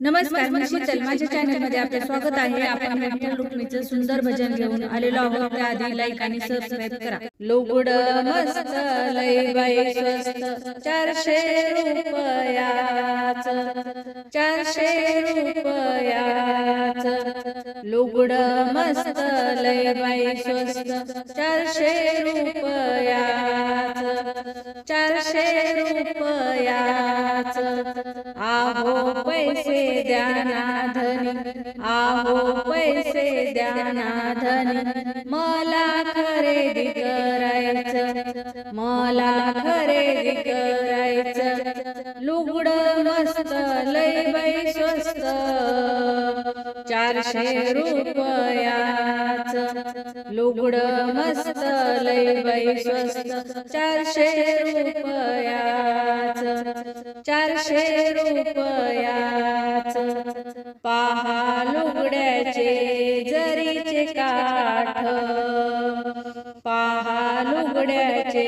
नमस्कार मी शीतल माझ्या चॅनलमध्ये आपले स्वागत आहे आपण विठ्ठल रुक्मिणीचं सुंदर भजन घेऊन आलेलो आहोत त्याआधी लाईक आणि सबस्क्राईब करा लोगुड मस्त लय बाई स्वस्त चारशे रुपयाच चारशे रुपयाच लुगड मस्त लय बाई स्वस्त. चारशे रुपयाच चारशे रुपयाच. आहो पैसे द्याना धनी आहो पैसे द्याना मला खरेदी करायचं चारशे रुपयाच लुगड मस्त लय बाई स्वस्त. चारशे रुपयाच चारशे रुपयाच पहा लुगड्याचे जरीचे काठ. पहा लुगड्याचे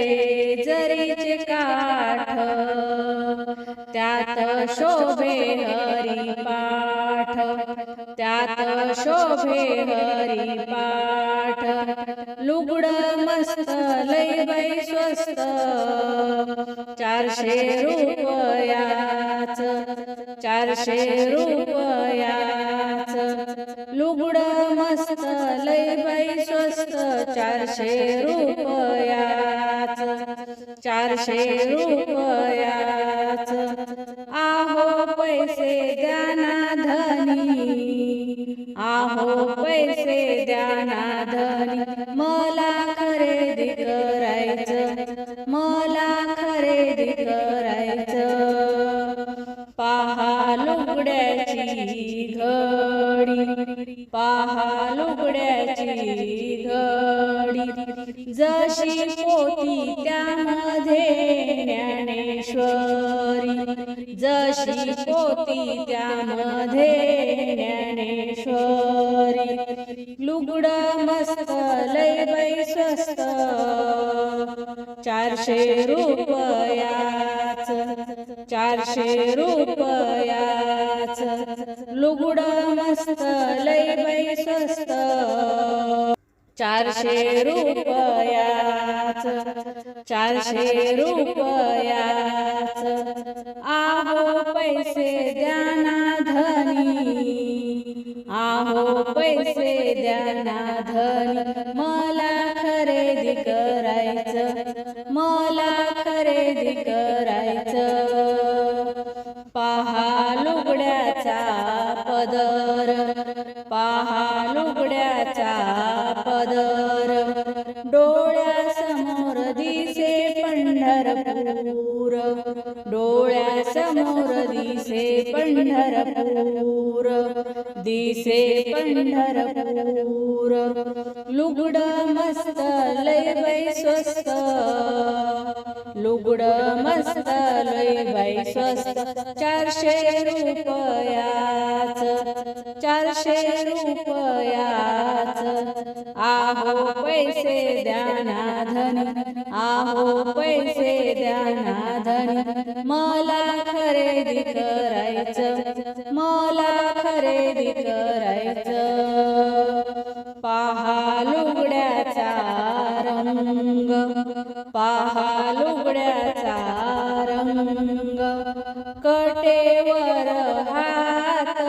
जरीचे काठ. त्यात शोभे हरी पाठ त्यात शोभे हरी पाठ लुगड मस्त लय बाई स्वस्त चारशे रुपयाच चारशे रु करायचं? मला खरेदी करायचं? पहा लुगड्याची घडी. पहा लुगड्याची घडी. जशी पोती त्यामध्ये ज्ञानेश्वरी. जशी पोती त्यामध्ये ज्ञानेश्वरी. लुगड मस्त लय चारशे रुपयाच चारशे रुपयाच. लुगड मस्त लय बाई स्वस्त. चारशे रुपयाच चारशे रुपयाच. आहो पैसे द्याना धनी. आहो पैसे द्याना धनी. खरेदी करायचं. पहा लुगड्याचा पदर पहा लुगड्याचा पदर. डोळ्यासमोर दिसे पंढरपूर डोळ्यासमोर दिसे पंढरपूर दिसे पंढरपूर. लुगड लुगड मस्त लय बाई स्वस्त. चारशे रुपयाच चारशे रुपयाच. आहो पैसे द्याना धनी. आहो पैसे द्याना धनी. मला खरेदी करायचं मला खरेदी करायचं. पहा लुगड्याचा रंग पाहा लुगड्याचा रंग. कटेवर हात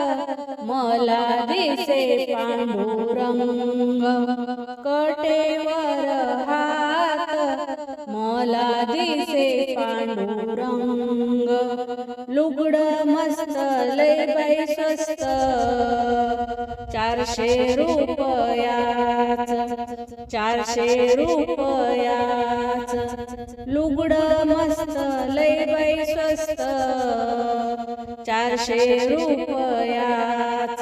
मला दिसे पांडुरंग. कटेवर हात मला दिसे पांडुरंग. लुगड मस्त लय बाई स्वस्त. चारशे रुपयाचा चारशे रुपयाच लुगड मस्त लय बाई स्वस्त. चारशे रुपयाच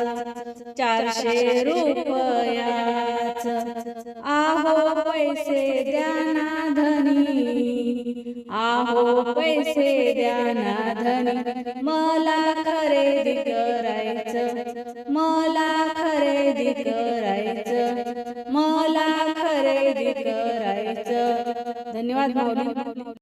चारशे रुपयाच. आहो पैसे द्याना धनी. आहो पैसे द्याना धनी. मला खरेदी करायचं.